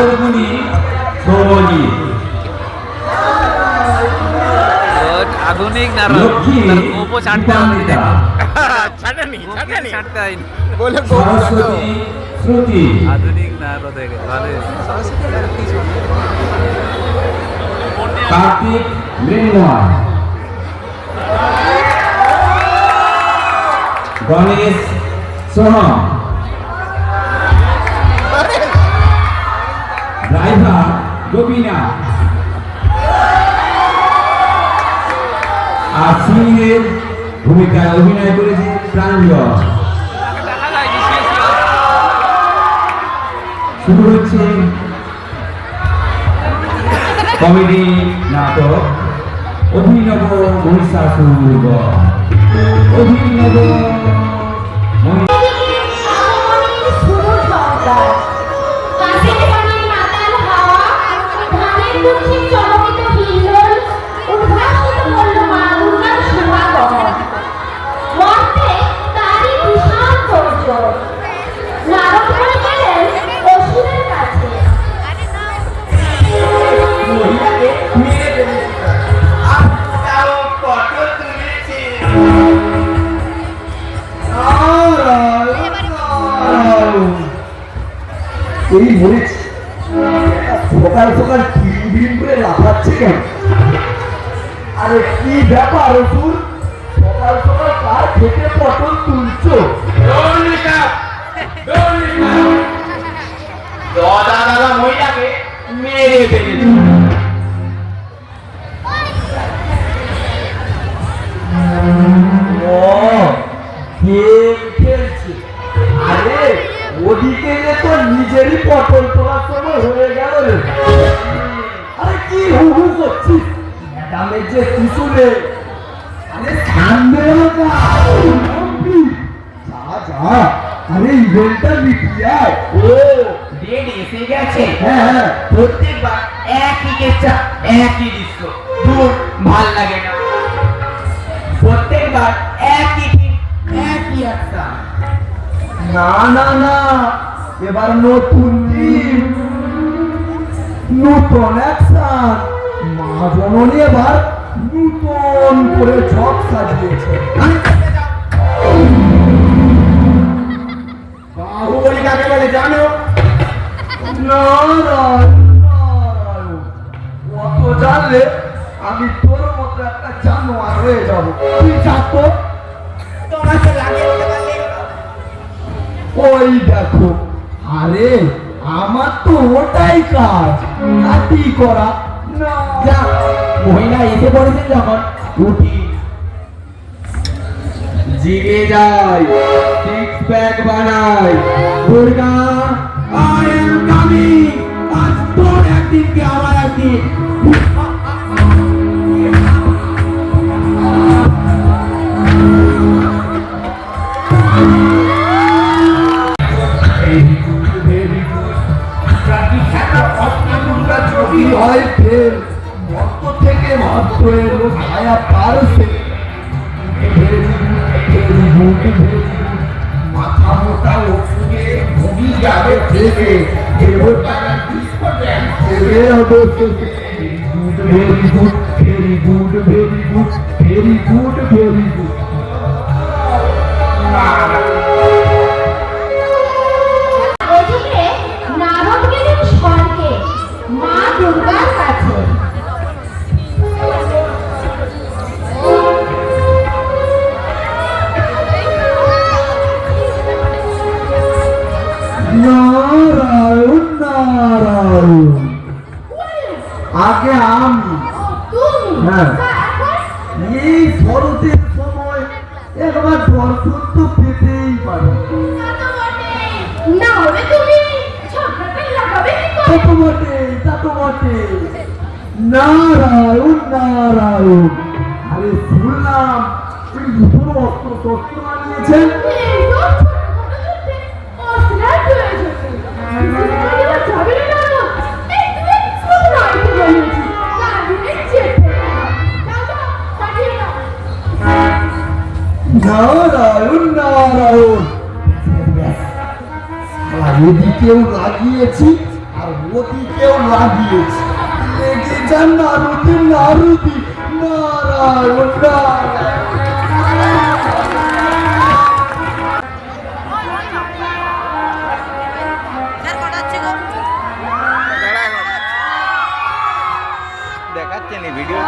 সাগরমণি সৌমণি আধুনিক না গোপো ছাড়তে পিতামিতা ছাটানি ছাটানি ছাড়তে হয়নি। বলে শ্রুতি। আধুনিক না আরও ভালো কার্তিক মৃন্ময় গণেশ সোহম। গোপীনা আর সিংহের ভূমিকায় অভিনয় করেছে প্রাঞ্জল শুরু হচ্ছে কমেডি নাটক। অভিনব মহিষাসুর। অভিনব এই মরিচ সকাল সকাল টিম করে লাফাচ্ছে কেন আরে কি ব্যাপার অসুর কার খেতে পটল তুলছো? দাদা দাদা মহিলাকে মেরে ফেলেছে। গেম খেলছে। আরে ওদিকে যে তো নিজেরই পটল তোলার সময় হয়ে গেল রে। আরে কি হু হু করছিস? ম্যাডামের যে কিছু নেই এসে গেছে হ্যাঁ প্রত্যেকবার একই কেচ্ছা একই দৃশ্য দূর ভালো লাগে না প্রত্যেকবার একই একই একটা না না। না এবার নতুন টিম নতুন অ্যাকশন মা জননী এবার নতুন করে ছক সাজিয়েছে। বাহুবলী কাকে বলে জানো? অত জানলে আমি তোর একটা জানোয়ার হয়ে যাব। তুই ওই দেখো, আরে, আমার তো ওটাই কাজ। নাতি করা মহিলা এসে পড়েছেন যখন? রুটি। জিগে যায় সিক্স প্যাক বানাই দুর্গা আই এম কামিং এলো ছায়া পারছে মাথা মোটা ওষুধে ভুগি যাবে থেকে দেবতারা very good very good very good very good very good আগে আমি। তুমি হ্যাঁ। এই শরতের সময় একবার দর্শন তো পেতেই পারে। তা তো তুমি বটে তা তো বটে নারায়ণ নারায়ণ। আরে শুনলাম অস্ত্র শস্ত্র বানিয়েছেন নারায়ণ নারায়ণ। এদিকেও লাগিয়েছি, আর ওদিকেও লাগিয়েছি। লেগে যান নারুতি নারুতি, নারায়ণ নারায়ণ। দেখাচ্ছে ভিডিও